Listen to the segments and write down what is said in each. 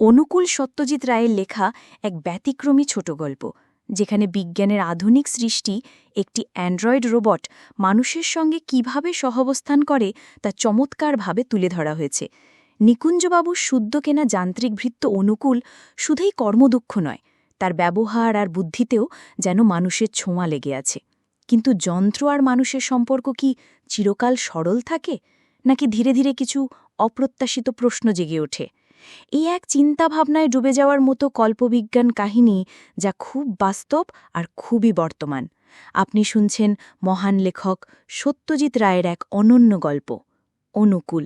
অনুকূল সত্যজিৎ রায়ের লেখা এক ব্যতিক্রমী ছোট গল্প, যেখানে বিজ্ঞানের আধুনিক সৃষ্টি, একটি অ্যান্ড্রয়েড রোবট মানুষের সঙ্গে কীভাবে সহাবস্থান করে তা চমৎকারভাবে তুলে ধরা হয়েছে। নিকুঞ্জবাবুর শুদ্ধ কেনা যান্ত্রিক ভৃত্য অনুকূল শুধুই কর্মদুঃখ নয়, তার ব্যবহার আর বুদ্ধিতেও যেন মানুষের ছোঁয়া লেগে আছে। কিন্তু যন্ত্র আর মানুষের সম্পর্ক কি চিরকাল সরল থাকে, নাকি ধীরে ধীরে কিছু অপ্রত্যাশিত প্রশ্ন জেগে ওঠে? এই এক চিন্তাভাবনায় ডুবে যাওয়ার মতো কল্পবিজ্ঞান কাহিনী যা খুব বাস্তব আর খুবই বর্তমান। আপনি শুনছেন মহান লেখক সত্যজিৎ রায়ের এক অনন্য গল্প, অনুকূল।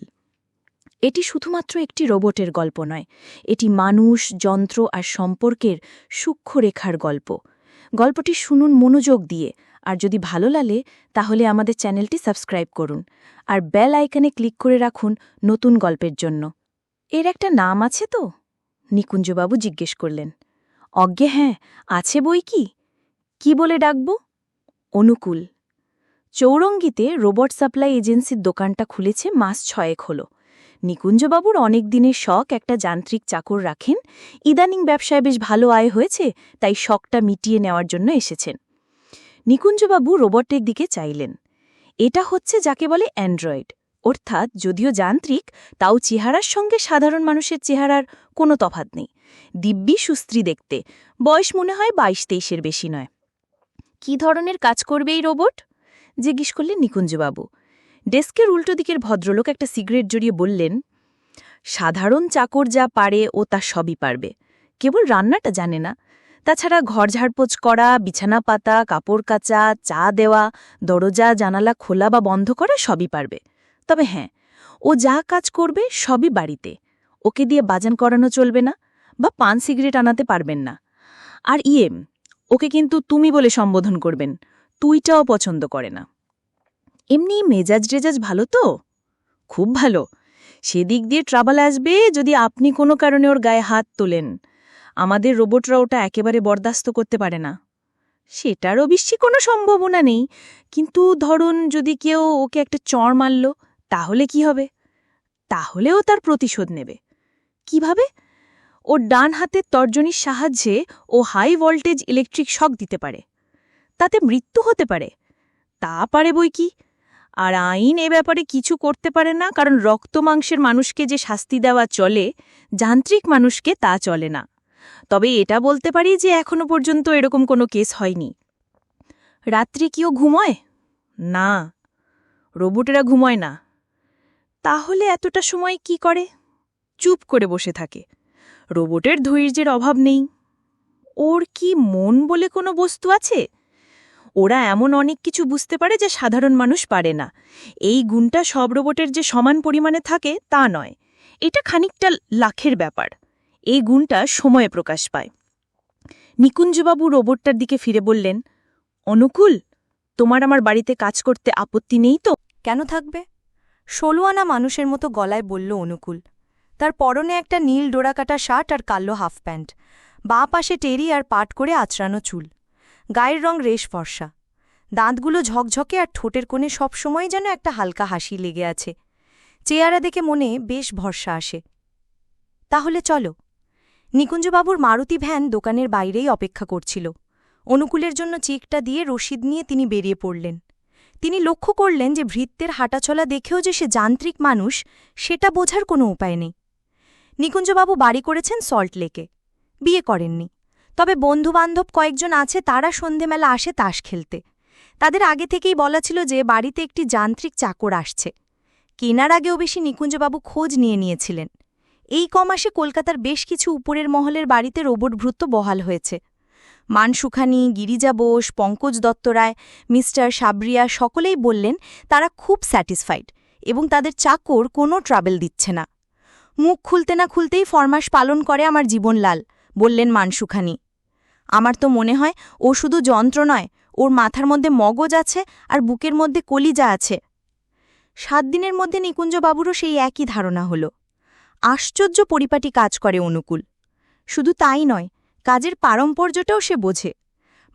এটি শুধুমাত্র একটি রোবটের গল্প নয়, এটি মানুষ, যন্ত্র আর সম্পর্কের সূক্ষ্ম রেখার গল্প। গল্পটি শুনুন মনোযোগ দিয়ে, আর যদি ভালো লাগে, তাহলে আমাদের চ্যানেলটি সাবস্ক্রাইব করুন, আর বেল আইকনে ক্লিক করে রাখুন নতুন গল্পের জন্য। এর একটা নাম আছে তো? নিকুঞ্জবাবু জিজ্ঞেস করলেন। অজ্ঞে হ্যাঁ আছে বই কি? কি বলে ডাকব? অনুকূল। চৌরঙ্গিতে রোবট সাপ্লাই এজেন্সির দোকানটা খুলেছে মাস ছয়েক হল। নিকুঞ্জবাবুর অনেক দিনের শখ একটা যান্ত্রিক চাকর রাখেন। ইদানিং ব্যবসায় বেশ ভালো আয় হয়েছে, তাই শখটা মিটিয়ে নেওয়ার জন্য এসেছেন। নিকুঞ্জবাবু রোবটের দিকে চাইলেন। এটা হচ্ছে যাকে বলে অ্যান্ড্রয়েড। অর্থাৎ যদিও যান্ত্রিক, তাও চেহারার সঙ্গে সাধারণ মানুষের চেহারার কোনো তফাত নেই। দিব্যি সুস্ত্রী দেখতে, বয়স মনে হয় বাইশ তেইশের বেশি নয়। কি ধরনের কাজ করবে এই রোবট? জিজ্ঞেস করলেন নিকুঞ্জবাবু। ডেস্কের উল্টো দিকের ভদ্রলোক একটা সিগারেট জড়িয়ে বললেন, সাধারণ চাকর যা পারে ও তা সবই পারবে। কেবল রান্নাটা জানে না। তাছাড়া ঘর ঝাড়পোছ করা, বিছানা পাতা, কাপড় কাচা, চা দেওয়া, দরজা, জানালা খোলা বা বন্ধ করা সবই পারবে। তবে হ্যাঁ ও যা কাজ করবে সবই বাড়িতে। ওকে দিয়ে বাজান করানো চলবে না বা পান সিগারেট আনাতে পারবেন না। আর ইয়েম ওকে কিন্তু তুমি বলে সম্বোধন করবেন, তুইটাও পছন্দ করে না। এমনি মেজাজ রেজাজ ভালো তো? খুব ভালো। সেদিক দিয়ে ট্রাবল আসবে যদি আপনি কোনো কারণে ওর গায়ে হাত তোলেন। আমাদের রোবটরা ওটা একেবারে বরদাস্ত করতে পারে না। সেটার অবশ্যই কোনো সম্ভাবনা নেই। কিন্তু ধরুন যদি কেউ ওকে একটা চড় মারল তাহলে কি হবে? তাহলেও তার প্রতিশোধ নেবে। কীভাবে? ও ডান হাতের তর্জনীর সাহায্যে ও হাই ভোল্টেজ ইলেকট্রিক শক দিতে পারে। তাতে মৃত্যু হতে পারে। তা পারে বই কি? আর আইন এ ব্যাপারে কিছু করতে পারে না, কারণ রক্ত মাংসের মানুষকে যে শাস্তি দেওয়া চলে, যান্ত্রিক মানুষকে তা চলে না। তবে এটা বলতে পারি যে এখনও পর্যন্ত এরকম কোনো কেস হয়নি। রাত্রি কিও ঘুমোয়? না। রোবটেরা ঘুমোয় না। তাহলে এতটা সময় কি করে? চুপ করে বসে থাকে। রোবটের ধৈর্যের অভাব নেই। ওর কি মন বলে কোনো বস্তু আছে? ওরা এমন অনেক কিছু বুঝতে পারে যা সাধারণ মানুষ পারে না। এই গুণটা সব রোবটের যে সমান পরিমাণে থাকে, তা নয়। এটা খানিকটা লাখের ব্যাপার। এই গুণটা সময়ে প্রকাশ পায়। নিকুঞ্জবাবু রোবটটার দিকে ফিরে বললেন, অনুকূল, তোমার আমার বাড়িতে কাজ করতে আপত্তি নেই তো? কেন থাকবে? ষোলো আনা মানুষের মতো গলায় বলল অনুকূল, তার পরনে একটা নীল ডোরাকাটা শার্ট আর কালো হাফ প্যান্ট। বাঁ পাশে টেরি আর পাট করে আচড়ানো চুল। গায়ের রং রেশ ফর্সা। দাঁতগুলো ঝকঝকে আর ঠোঁটের কোণে সবসময় যেন একটা হালকা হাসি লেগে আছে। চেয়ারা দেখে মনে বেশ ভরসা আসে। তাহলে চলো। নিকুঞ্জবাবুর মারুতি ভ্যান দোকানের বাইরেই অপেক্ষা করছিল। অনুকূলের জন্য চেকটা দিয়ে রসিদ নিয়ে তিনি বেরিয়ে পড়লেন। তিনি লক্ষ্য করলেন যে ভৃত্যের হাঁটাচলা দেখেও যে সে যান্ত্রিক মানুষ, সেটা বোঝার কোনো উপায় নেই। নিকুঞ্জবাবু বাড়ি করেছেন সল্ট লেকে। বিয়ে করেননি। তবে বন্ধুবান্ধব কয়েকজন আছে, তারা সন্ধেমেলা আসে তাস খেলতে। তাদের আগে থেকেই বলা ছিল যে বাড়িতে একটি যান্ত্রিক চাকর আসছে। কেনার আগেও বেশি নিকুঞ্জবাবু খোঁজ নিয়ে নিয়েছিলেন। এই কমাসে কলকাতার বেশ কিছু উপরের মহলের বাড়িতে রোবট ভ্রুত্ব বহাল হয়েছে। মানসুখানি, গিরিজা বোস, পঙ্কজ দত্ত রায়, মিস্টার সাবরিয়া সকলেই বললেন, তারা খুব স্যাটিসফাইড এবং তাদের চাকর কোনো ট্রাবেল দিচ্ছে না। মুখ খুলতে না খুলতেই ফরমাস পালন করে আমার জীবনলাল, বললেন মানসুখানি। আমার তো মনে হয় ও শুধু যন্ত্র নয়, ওর মাথার মধ্যে মগজ আছে আর বুকের মধ্যে কলিজা আছে। সাত দিনের মধ্যে নিকুঞ্জবাবুরও সেই একই ধারণা হল। আশ্চর্য পরিপাটি কাজ করে অনুকূল। শুধু তাই নয় কাজের পারম্পর্যটাও সে বোঝে।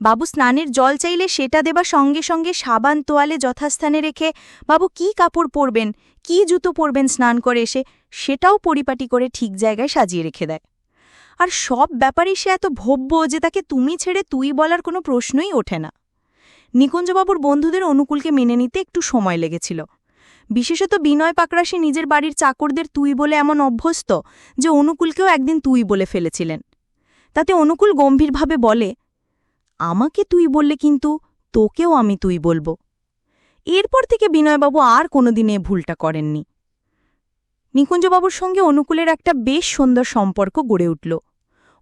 বাবু স্নানের জল চাইলে সেটা দেবা সঙ্গে সঙ্গে সাবান তোয়ালে যথাস্থানে রেখে, বাবু, কি কাপড় পরবেন? কি জুতো পরবেন স্নান করে এসে? সেটাও পরিপাটি করে ঠিক জায়গায় সাজিয়ে রেখে দেয়। আর সব ব্যাপারেই সে এত ভব্য যে তাকে তুমি ছেড়ে তুই বলার কোনো প্রশ্নই ওঠে না। নিকুঞ্জবাবুর বন্ধুদের অনুকূলকে মেনে নিতে একটু সময় লেগেছিল। বিশেষত বিনয় পাকরাশি নিজের বাড়ির চাকরদের তুই বলে এমন অভ্যস্ত যে অনুকূলকেও একদিন তুই বলে ফেলেছিলেন। তাতে অনুকূল গম্ভীরভাবে বলে, আমাকে তুই বললে কিন্তু তোকেও আমি তুই বলব। এরপর থেকে বিনয়বাবু আর কোনোদিন ভুলটা করেননি। নিকুঞ্জবাবুর সঙ্গে অনুকূলের একটা বেশ সুন্দর সম্পর্ক গড়ে উঠল।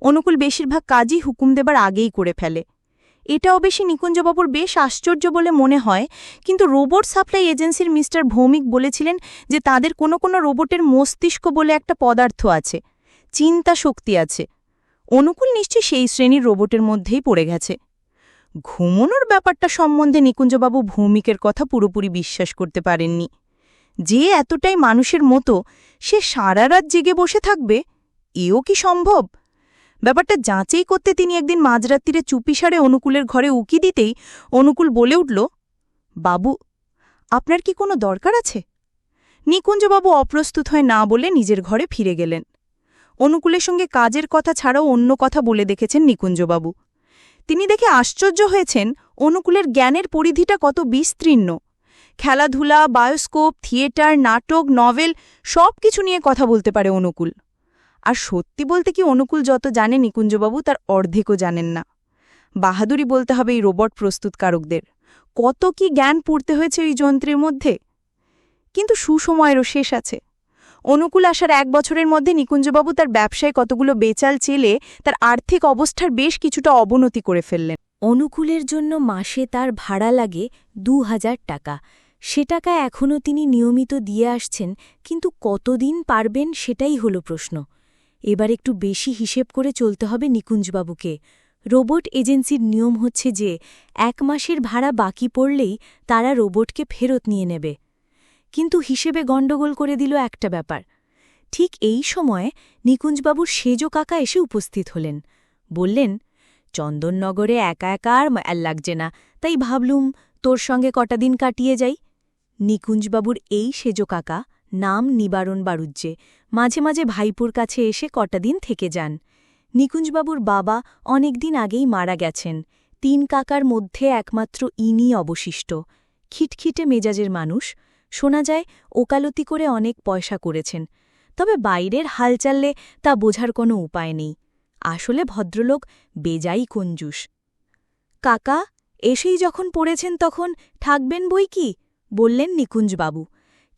অনুকূল বেশিরভাগ কাজই হুকুম দেবার আগেই করে ফেলে। এটাও বেশি নিকুঞ্জবাবুর বেশ আশ্চর্য বলে মনে হয়, কিন্তু রোবট সাপ্লাই এজেন্সির মিস্টার ভৌমিক বলেছিলেন যে তাদের কোনো কোনো রোবটের মস্তিষ্ক বলে একটা পদার্থ আছে চিন্তা শক্তি আছে। অনুকূল নিশ্চয়ই সেই শ্রেণির রোবটের মধ্যেই পড়ে গেছে। ঘুমনোর ব্যাপারটা সম্বন্ধে নিকুঞ্জবাবু ভৌমিকের কথা পুরোপুরি বিশ্বাস করতে পারেননি। যে এতটাই মানুষের মতো, সে সারা রাত জেগে বসে থাকবে? এও কি সম্ভব? ব্যাপারটা যাচাই করতে তিনি একদিন মাঝরাত্রিরে চুপিসারে অনুকূলের ঘরে উকি দিতেই অনুকূল বলে উঠল, বাবু, আপনার কি কোনো দরকার আছে? নিকুঞ্জবাবু অপ্রস্তুত হয়ে না বলে নিজের ঘরে ফিরে গেলেন। অনুকূলের সঙ্গে কাজের কথা ছাড়াও অন্য কথা বলে দেখেছেন নিকুঞ্জবাবু। তিনি দেখে আশ্চর্য হয়েছেন অনুকূলের জ্ঞানের পরিধিটা কত বিস্তীর্ণ। খেলাধুলা, বায়োস্কোপ, থিয়েটার, নাটক, নভেল সব কিছু নিয়ে কথা বলতে পারে অনুকূল। আর সত্যি বলতে কি অনুকূল যত জানে নিকুঞ্জবাবু, তার অর্ধেকও জানেন না। বাহাদুরি বলতে হবে এই রোবট প্রস্তুতকারকদের। কত কি জ্ঞান পড়তে হয়েছে ওই যন্ত্রের মধ্যে? কিন্তু সুসময়েরও শেষ আছে। অনুকূল আসার এক বছরের মধ্যে নিকুঞ্জবাবু তার ব্যবসায় কতগুলো বেচাল চেলে তার আর্থিক অবস্থার বেশ কিছুটা অবনতি করে ফেললেন। অনুকূলের জন্য মাসে তার ভাড়া লাগে দু হাজার টাকা। সে টাকা এখনও তিনি নিয়মিত দিয়ে আসছেন, কিন্তু কতদিন পারবেন সেটাই হল প্রশ্ন। এবার একটু বেশি হিসেব করে চলতে হবে নিকুঞ্জবাবুকে। রোবট এজেন্সির নিয়ম হচ্ছে যে, এক মাসের ভাড়া বাকি পড়লেই তারা রোবটকে ফেরত নিয়ে নেবে। কিন্তু হিসেবে গণ্ডগোল করে দিল একটা ব্যাপার। ঠিক এই সময়ে নিকুঞ্জবাবুর সেজো কাকা এসে উপস্থিত হলেন। বললেন, চন্দননগরে একা একা আর মায়াল লাগছে না। তাই ভাবলুম তোর সঙ্গে কটা দিন কাটিয়ে যাই। নিকুঞ্জবাবুর এই সেজো কাকা নাম নিবারণ বারুজ্জে মাঝে মাঝে ভাইপুর কাছে এসে কটা দিন থেকে যান। নিকুঞ্জবাবুর বাবা অনেক দিন আগেই মারা গেছেন। তিন কাকার মধ্যে একমাত্র ইনি অবশিষ্ট। খিটখিটে মেজাজের মানুষ। শোনা যায়, ওকালতি করে অনেক পয়সা করেছেন। তবে বাইরের হালচাললে তা বোঝার কোনো উপায় নেই। আসলে ভদ্রলোক বেজাই কঞ্জুস। কাকা, এসেই যখন পড়েছেন তখন থাকবেন বই কি? বললেন নিকুঞ্জবাবু।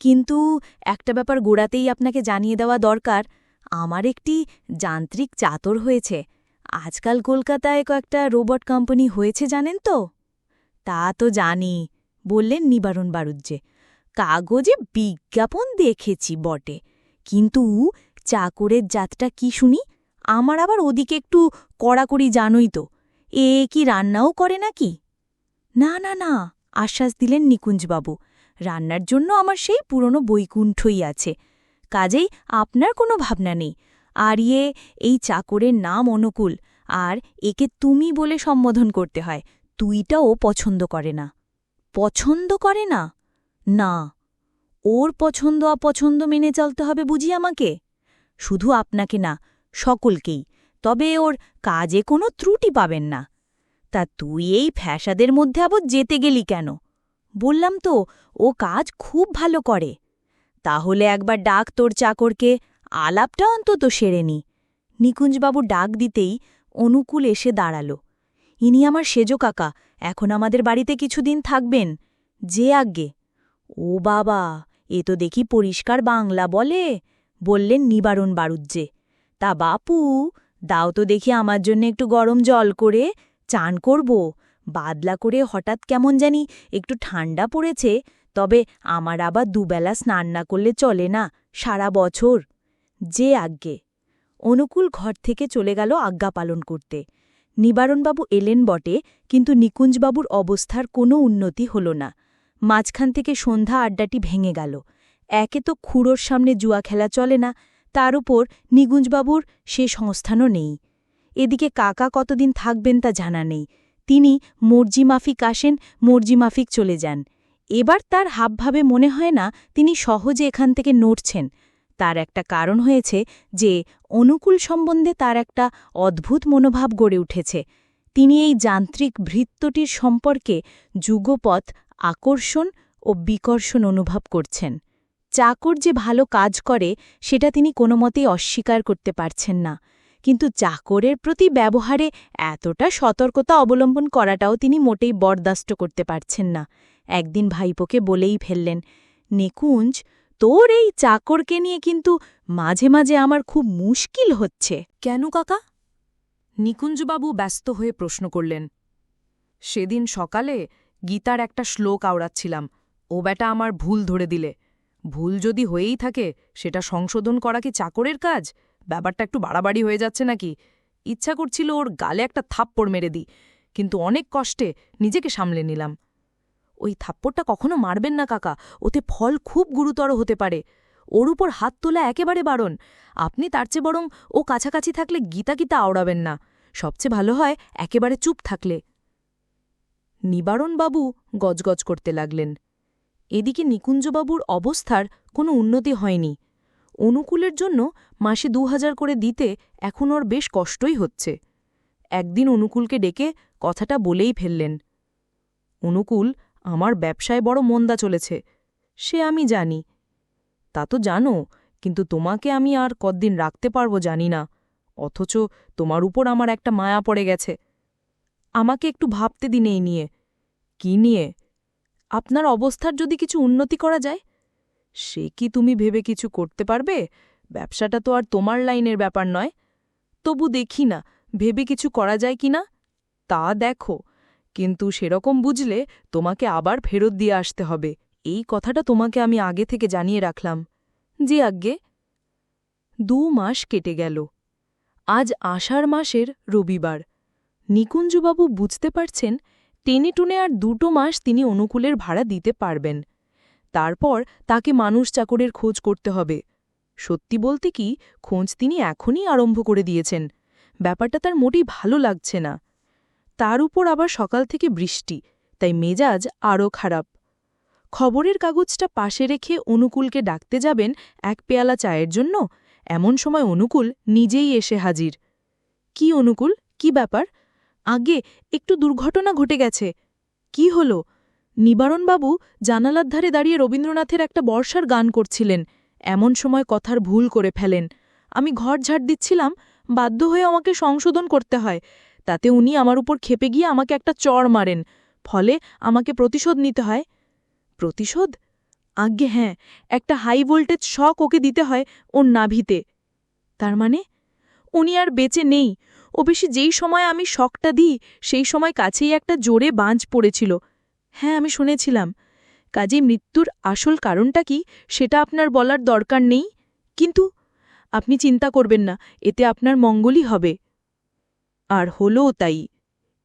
কিন্তু একটা ব্যাপার গোড়াতেই আপনাকে জানিয়ে দেওয়া দরকার, আমার একটি যান্ত্রিক চাতর হয়েছে। আজকাল কলকাতায় কয়েকটা রোবট কোম্পানি হয়েছে জানেন তো? তা তো জানি, বললেন নিবারণ বারুজ্জে কাগজে বিজ্ঞাপন দেখেছি বটে। কিন্তু চাকরের জাতটা কি শুনি? আমার আবার ওদিকে একটু কড়াকড়ি জানোই তো। এ কি রান্নাও করে নাকি? না না না, আশ্বাস দিলেন নিকুঞ্জবাবু। রান্নার জন্য আমার সেই পুরনো বৈকুণ্ঠই আছে। কাজেই আপনার কোনো ভাবনা নেই। আর ইয়ে এই চাকরের নাম অনুকূল। আর একে তুমি বলে সম্বোধন করতে হয়। তুইটাও পছন্দ করে না। পছন্দ করে না? না। ওর পছন্দ, অপছন্দ মেনে চলতে হবে বুঝি আমাকে? শুধু আপনাকে না, সকলকেই। তবে ওর কাজে কোনো ত্রুটি পাবেন না। তা তুই এই ফ্যাসাদের মধ্যে আবার যেতে গেলি কেন? বললাম তো, ও কাজ খুব ভালো করে। তাহলে একবার ডাক তোর চাকরকে, আলাপটা অন্তত সেরে নি। নিকুঞ্জবাবু ডাক দিতেই অনুকূল এসে দাঁড়াল। ইনি আমার সেজো কাকা, এখন আমাদের বাড়িতে কিছুদিন থাকবেন। যে আজ্ঞে। ও বাবা এ তো দেখি পরিষ্কার বাংলা বলে, বললেন নিবারণ বারুজ্জে তা বাপু, দাও তো দেখি আমার জন্য একটু গরম জল করে, চান করব। বাদলা করে হঠাৎ কেমন জানি একটু ঠান্ডা পড়েছে, তবে আমার আবার দুবেলা স্নান না করলে চলে না, সারা বছর। যে আজ্ঞে। অনুকূল ঘর থেকে চলে গেল আজ্ঞা পালন করতে। নিবারণবাবু এলেন বটে, কিন্তু নিকুঞ্জবাবুর অবস্থার কোনো উন্নতি হল না। মাঝখান থেকে সন্ধ্যা আড্ডাটি ভেঙে গেল। একে তো খুঁড়োর সামনে জুয়া খেলা চলে না, তার উপর নিগুঞ্জবাবুর সে সংস্থানও নেই। এদিকে কাকা কতদিন থাকবেন তা জানা নেই। তিনি মর্জি মাফিক আসেন, মর্জি মাফিক চলে যান। এবার তার হাবভাবে মনে হয় না তিনি সহজে এখান থেকে নড়ছেন। তার একটা কারণ হয়েছে যে অনুকূল সম্বন্ধে তার একটা অদ্ভুত মনোভাব গড়ে উঠেছে। তিনি এই যান্ত্রিক ভৃত্যটির সম্পর্কে যুগপথ আকর্ষণ ও বিকর্ষণ অনুভব করছেন। চাকর যে ভালো কাজ করে, সেটা তিনি কোনো মতেই অস্বীকার করতে পারছেন না। কিন্তু চাকরের প্রতি ব্যবহারে এতটা সতর্কতা অবলম্বন করাটাও তিনি মোটেই বরদাস্ত করতে পারছেন না। একদিন ভাইপোকে বলেই ফেললেন, নিকুঞ্জ, তোর এই চাকরকে নিয়ে কিন্তু মাঝে মাঝে আমার খুব মুশকিল হচ্ছে। কেন কাকা? নিকুঞ্জবাবু ব্যস্ত হয়ে প্রশ্ন করলেন, সেদিন সকালে গীতার একটা শ্লোক আওড়াচ্ছিলাম। ও বেটা আমার ভুল ধরে দিলে। ভুল যদি হয়েই থাকে, সেটা সংশোধন করা কি চাকরের কাজ? ব্যাপারটা একটু বাড়াবাড়ি হয়ে যাচ্ছে নাকি? ইচ্ছা করছিল ওর গালে একটা থাপ্পড় মেরে দিই, কিন্তু অনেক কষ্টে নিজেকে সামলে নিলাম। ওই থাপ্পড়টা কখনো মারবেন না কাকা, ওতে ফল খুব গুরুতর হতে পারে। ওর উপর হাত তোলা একেবারে বারণ। আপনি তার চেয়ে বরং ও কাছাকাছি থাকলে গীতা গীতা আওড়াবেন না। সবচেয়ে ভালো হয় একেবারে চুপ থাকলে। নিবারণবাবু গজগজ করতে লাগলেন। এদিকে নিকুঞ্জবাবুর অবস্থার কোনো উন্নতি হয়নি। অনুকূলের জন্য মাসে দু হাজার করে দিতে এখন ওর বেশ কষ্টই হচ্ছে। একদিন অনুকূলকে ডেকে কথাটা বলেই ফেললেন, অনুকূল, আমার ব্যবসায় বড় মন্দা চলেছে, সে আমি জানি। তা তো জানো, কিন্তু তোমাকে আমি আর কদ্দিন রাখতে পারব জানি না, অথচ তোমার উপর আমার একটা মায়া পড়ে গেছে। আমাকে একটু ভাবতে দিন এই নিয়ে কি নিয়ে? আপনার অবস্থার যদি কিছু উন্নতি করা যায়, সে কি তুমি ভেবে কিছু করতে পারবে? ব্যবসাটা তো আর তোমার লাইনের ব্যাপার নয়। তবু দেখি না, ভেবে কিছু করা যায় কি না? তা দেখো। কিন্তু সেরকম বুঝলে তোমাকে আবার ফেরত দিয়ে আসতে হবে। এই কথাটা তোমাকে আমি আগে থেকে জানিয়ে রাখলাম। জি আজ্ঞে। দু মাস কেটে গেল। আজ আষাঢ় মাসের রবিবার। নিকুঞ্জবাবু বুঝতে পারছেন টেনে টুনে আর দুটো মাস তিনি অনুকূলের ভাড়া দিতে পারবেন। তারপর তাকে মানুষ চাকরের খোঁজ করতে হবে। সত্যি বলতে কি, খোঁজ তিনি এখনই আরম্ভ করে দিয়েছেন। ব্যাপারটা তার মোটেই ভালো লাগছে না। তার উপর আবার সকাল থেকে বৃষ্টি, তাই মেজাজ আরও খারাপ। খবরের কাগজটা পাশে রেখে অনুকূলকে ডাকতে যাবেন এক পেয়ালা চায়ের জন্য। এমন সময় অনুকূল নিজেই এসে হাজির। কি অনুকূল? কি ব্যাপার? আগে একটু দুর্ঘটনা ঘটে গেছে। কি হল? নিবারণবাবু জানালার ধারে দাঁড়িয়ে রবীন্দ্রনাথের একটা বর্ষার গান করছিলেন। এমন সময় কথার ভুল করে ফেলেন। আমি ঘর ঝাড় দিচ্ছিলাম, বাধ্য হয়ে আমাকে সংশোধন করতে হয়। তাতে উনি আমার উপর খেপে গিয়ে আমাকে একটা চড় মারেন, ফলে আমাকে প্রতিশোধ নিতে হয়। প্রতিশোধ? আজ্ঞে হ্যাঁ একটা হাই ভোল্টেজ শক ওকে দিতে হয় ওর নাভিতে। তার মানে? উনি আর বেঁচে নেই ও বেশি যেই সময় আমি শখটা দিই, সেই সময় কাছেই একটা জোরে বাঁচ পড়েছিল। হ্যাঁ আমি শুনেছিলাম। কাজে মৃত্যুর আসল কারণটা কি, সেটা আপনার বলার দরকার নেই? কিন্তু আপনি চিন্তা করবেন না, এতে আপনার মঙ্গলই হবে। আর হলও তাই।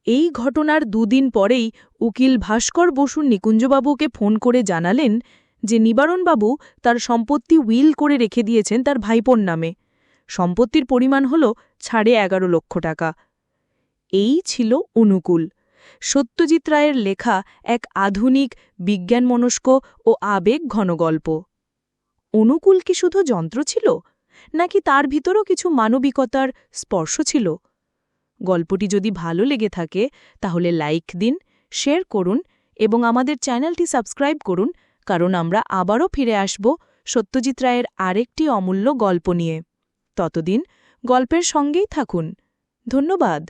এই ঘটনার দুদিন পরেই উকিল ভাস্কর বসুর নিকুঞ্জবাবুকে ফোন করে জানালেন যে নিবারণবাবু তার সম্পত্তি উইল করে রেখে দিয়েছেন তার ভাইপোর নামে। সম্পত্তির পরিমাণ হল সাড়ে এগারো লক্ষ টাকা। এই ছিল অনুকূল। সত্যজিৎ রায়ের লেখা এক আধুনিক, বিজ্ঞানমনস্ক ও আবেগ ঘন গল্প। অনুকূল কি শুধু যন্ত্র ছিল, নাকি তার ভিতরও কিছু মানবিকতার স্পর্শ ছিল? গল্পটি যদি ভালো লেগে থাকে, তাহলে লাইক দিন, শেয়ার করুন এবং আমাদের চ্যানেলটি সাবস্ক্রাইব করুন, কারণ আমরা আবারও ফিরে আসব সত্যজিৎ রায়ের আরেকটি অমূল্য গল্প নিয়ে। ততদিন গল্পের সঙ্গেই থাকুন। ধন্যবাদ।